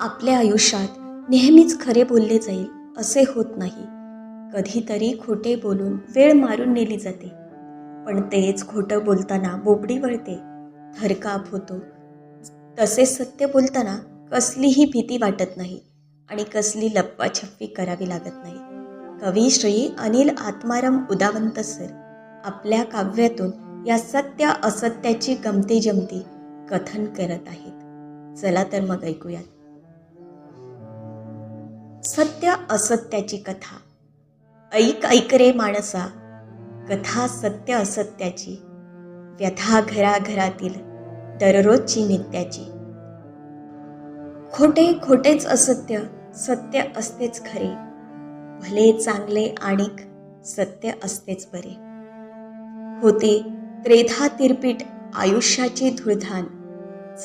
आपल्या आयुष्यात नेहमीच खरे बोलले जाईल असे होत नाही. कधीतरी खोटे बोलून वेळ मारून नेली जाते. पण तेच खोटं बोलताना बोबडी वळते. थरकाप होतो. तसे सत्य बोलताना कसलीही भीती वाटत नाही आणि कसली लप्पाछप्पी करावी लागत नाही. कवी श्री अनिल आत्माराम उदावंत सर आपल्या काव्यातून या सत्य असत्याची गमती जमती कथन करत आहेत. चला तर मग ऐकूयात. सत्य असत्याची कथा. ऐक ऐक रे माणसा कथा सत्य असत्याची. व्यथा घराघरातील दररोजची नित्याची. खोटे खोटेच असत्य सत्य असतेच खरे. भले चांगले आणिक सत्य असतेच बरे. होते त्रेधा तिरपीट आयुष्याची धुळधान.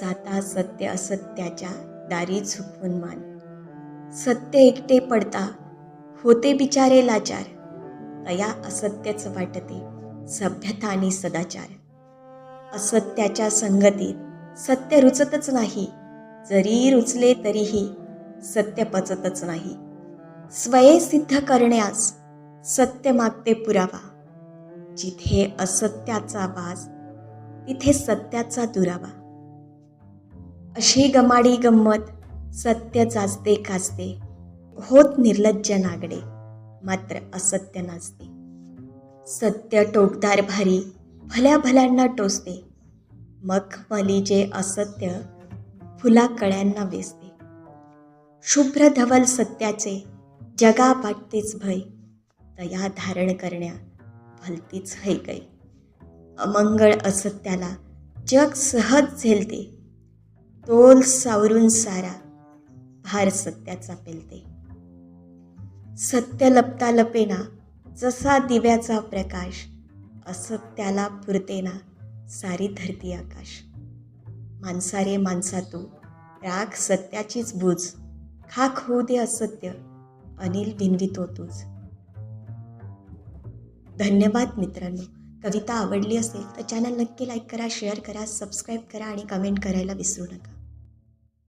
जाता सत्य असत्याच्या दारी झुकवून मान. सत्य एकटे पडता होते बिचारे लाचार. तया असत्यच वाटते सभ्यता आणि सदाचार. असत्याच्या संगतीत सत्य रुचतच नाही. जरी रुचले तरीही सत्य पचतच नाही. स्वये सिद्ध करण्यास सत्य मागते पुरावा. जिथे असत्याचा वास तिथे सत्याचा दुरावा. अशी गमाडी गंमत सत्य चाचते काचते होत निर्लज्ज नागडे मात्र असत्य नाचते. सत्य टोकदार भारी भल्या भल्यांना टोचते. मग जे असत्य फुला कळ्यांना वेचते. शुभ्र धवल सत्याचे जगा वाटतेच भय तया धारण करण्या भलतीच है गय. अमंगळ असत्याला जग सहज झेलते. तोल सावरून सारा भार सत्याचा पेलते सत्य लपता लपेना जसा दिव्याचा प्रकाश असत्याला पुरतेना सारी धरती आकाश. माणसारे माणसा तू राख सत्याचीच बूज खाक होऊ दे असत्य अनिल बिनवितो हो तूच धन्यवाद मित्रांनो. कविता आवडली असेल तर चॅनल नक्की लाईक करा शेअर करा सबस्क्राईब करा आणि कमेंट करायला विसरू नका.